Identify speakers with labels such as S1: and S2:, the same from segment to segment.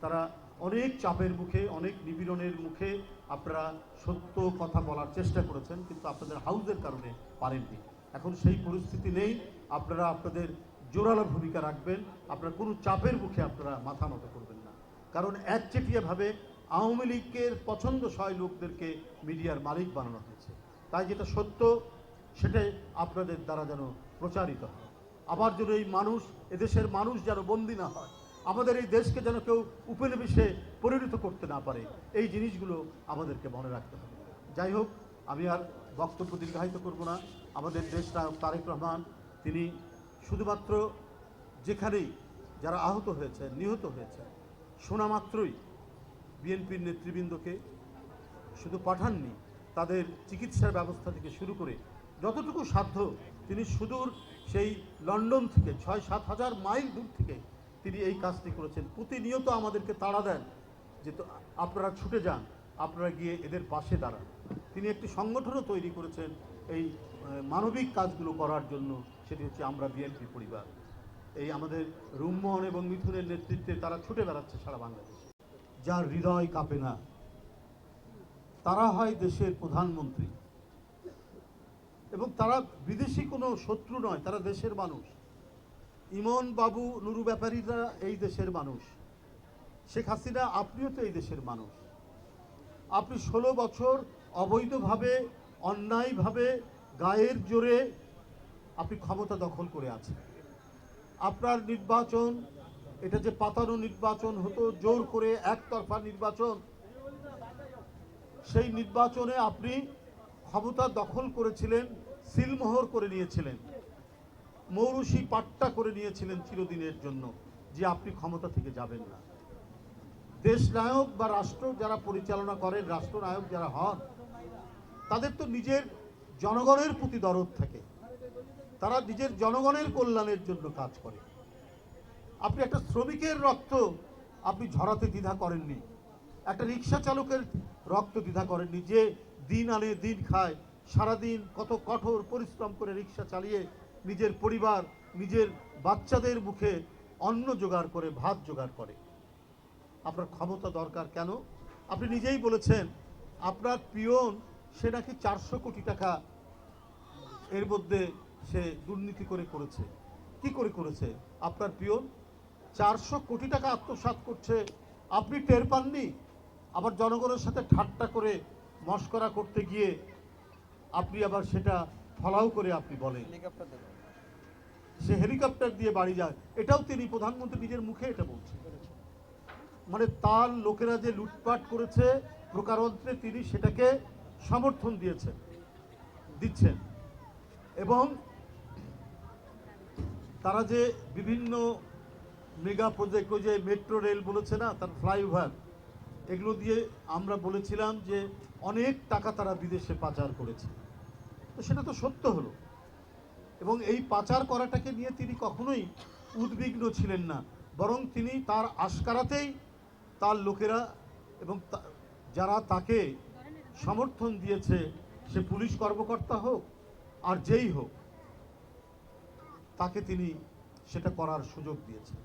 S1: তারা অনেক চাপের মুখে, অনেক নিপীড়নের মুখে আপনারা সত্য কথা বলার চেষ্টা করেছেন, কিন্তু আপনাদের হাউজের কারণে পারেননি। এখন সেই পরিস্থিতি নেই। আপনারা আপনাদের জোরালো ভূমিকা রাখবেন। আপনারা কোনো চাপের মুখে আপনারা মাথা নত করবেন না। কারণ একচেটিয়াভাবে আওয়ামী লীগের পছন্দসই লোকদেরকে মিডিয়ার মালিক বানানো হয়েছে। তাই যেটা সত্য, সেটাই আপনাদের দ্বারা যেন প্রচারিত হয়। আবার যেন এই মানুষ, এদেশের মানুষ যেন বন্দি না হয়। আমাদের এই দেশকে যেন কেউ উপনিবেশে পরিণত করতে না পারে, এই জিনিসগুলো আমাদেরকে মনে রাখতে হবে। যাই হোক, আমি আর বক্তব্য দীর্ঘায়িত করব না। আমাদের দেশ নায়ক তারেক রহমান, তিনি শুধুমাত্র যেখানেই যারা আহত হয়েছে, নিহত হয়েছে শোনা মাত্রই বিএনপির নেতৃবৃন্দকে শুধু পাঠাননি, তাদের চিকিৎসার ব্যবস্থা থেকে শুরু করে যতটুকু সাধ্য তিনি সুদূর সেই লন্ডন থেকে ছয় সাত হাজার মাইল দূর থেকে তিনি এই কাজটি করেছেন। প্রতিনিয়ত আমাদেরকে তাড়া দেন যে আপনারা ছুটে যান, আপনারা গিয়ে এদের পাশে দাঁড়ান। তিনি একটি সংগঠনও তৈরি করেছেন এই মানবিক কাজগুলো করার জন্য। সেটি হচ্ছে আমরা বিএনপি পরিবার। এই আমাদের রুম্মন এবং মিথুনের নেতৃত্বে তারা ছুটে বেড়াচ্ছে সারা বাংলাদেশে। যার হৃদয় কাঁপে না। তারা হয় দেশের প্রধানমন্ত্রী। এবং তারা বিদেশি কোনো শত্রু নয়, তারা দেশের মানুষ। ইমন বাবু নুরু ব্যাপারীরা এই দেশের মানুষ। শেখ হাসিনা, আপনিও তো এই দেশের মানুষ। আপনি ষোলো বছর অবৈধভাবে, অন্যায়ভাবে, গায়ের জোরে আপনি ক্ষমতা দখল করে আছেন। আপনার নির্বাচন, এটা যে পাতানো নির্বাচন হতো, জোর করে একতরফা নির্বাচন, সেই নির্বাচনে আপনি ক্ষমতা দখল করেছিলেন, সিলমোহর করে নিয়েছিলেন। মৌরুষি পাট্টা করে নিয়েছিলেন চিরদিনের জন্য যে আপনি ক্ষমতা থেকে যাবেন না। দেশ নায়ক বা রাষ্ট্র যারা পরিচালনা করেন, রাষ্ট্রনায়ক যারা হন, তাদের তো নিজের জনগণের প্রতি দরদ থাকে। তারা নিজের জনগণের কল্যাণের জন্য কাজ করে। আপনি একটা শ্রমিকের রক্ত আপনি ঝরাতে দ্বিধা করেননি। একটা রিক্সা চালকের রক্ত দ্বিধা করেননি যে দিন আনে দিন খায়, সারাদিন কত কঠোর পরিশ্রম করে রিক্সা চালিয়ে নিজের পরিবার, নিজের বাচ্চাদের মুখে অন্ন জোগাড় করে, ভাত জোগাড় করে। আপনার ক্ষমতা দরকার কেন? আপনি নিজেই বলেছেন, আপনার পিয়ন, সে নাকি চারশো কোটি টাকা এর মধ্যে সে দুর্নীতি করে করেছে। কি করে করেছে? আপনার পিয়ন, চারশো কোটি টাকা আত্মসাৎ করছে। আপনি টের পাননি? আবার জনগণের সাথে ঠাট্টা করে মস্করা করতে গিয়ে আপনি আবার সেটা ফলাও করে আপনি বলেন। সে হেলিকপ্টার দিয়ে বাড়ি যায়, এটাও তিনি প্রধানমন্ত্রী নিজের মুখে এটা বলছেন। মানে তার লোকেরা যে লুটপাট করেছে, প্রকারান্তে তিনি সেটাকে সমর্থন দিয়েছেন, দিচ্ছেন। এবং তারা যে বিভিন্ন মেগা প্রজেক্ট যে মেট্রো রেল বলেছে না, তার ফ্লাইওভার, এগুলো দিয়ে আমরা বলেছিলাম যে অনেক টাকা তারা বিদেশে পাচার করেছে। তো সেটা তো সত্য হলো। এবং এই পাচার করাটাকে নিয়ে তিনি কখনোই উদ্বিগ্ন ছিলেন না, বরং তিনি তার আশকারাতেই তার লোকেরা এবং যারা তাকে সমর্থন দিয়েছে, সে পুলিশ কর্মকর্তা হোক আর যেই হোক, তাকে তিনি সেটা করার সুযোগ দিয়েছেন।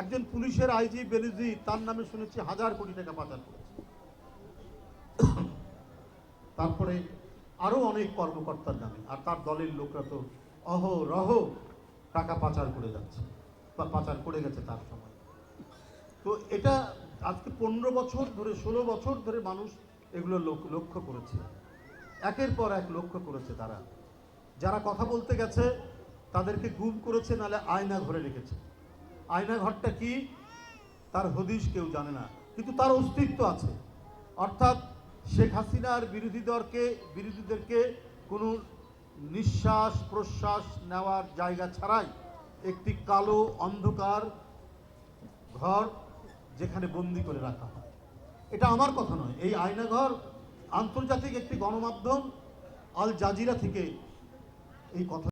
S1: একজন পুলিশের আইজি বেনজি, তার নামে শুনেছি হাজার কোটি টাকা পাচার করেছে। তারপরে আরও অনেক কর্মকর্তার নামে, আর তার দলের লোকরা তো অহ, রহ, টাকা পাচার করে যাচ্ছে, বা পাচার করে গেছে তার সময়। তো এটা আজকে পনেরো বছর ধরে, ষোলো বছর ধরে মানুষ এগুলো লোক- লক্ষ্য করেছে। একের পর এক লক্ষ্য করেছে তারা। যারা কথা বলতে গেছে, তাদেরকে গুম করেছে, নালে আয়না ঘরে রেখেছে। আয়না ঘরটা কি? তার হদিশ কেউ জানে না, কিন্তু তার অস্তিত্ব আছে। অর্থাৎ শেখ হাসিনার বিরোধী দলকে, বিরোধীদেরকে কোনো নিঃশ্বাস প্রশ্বাস নেওয়ার জায়গা ছাড়াই একটি কালো অন্ধকার ঘর যেখানে বন্দি করে রাখা হয়। এটা আমার কথা নয়, এই আয়নাঘর আন্তর্জাতিক একটি গণমাধ্যম আল জাজিরা থেকে এই কথা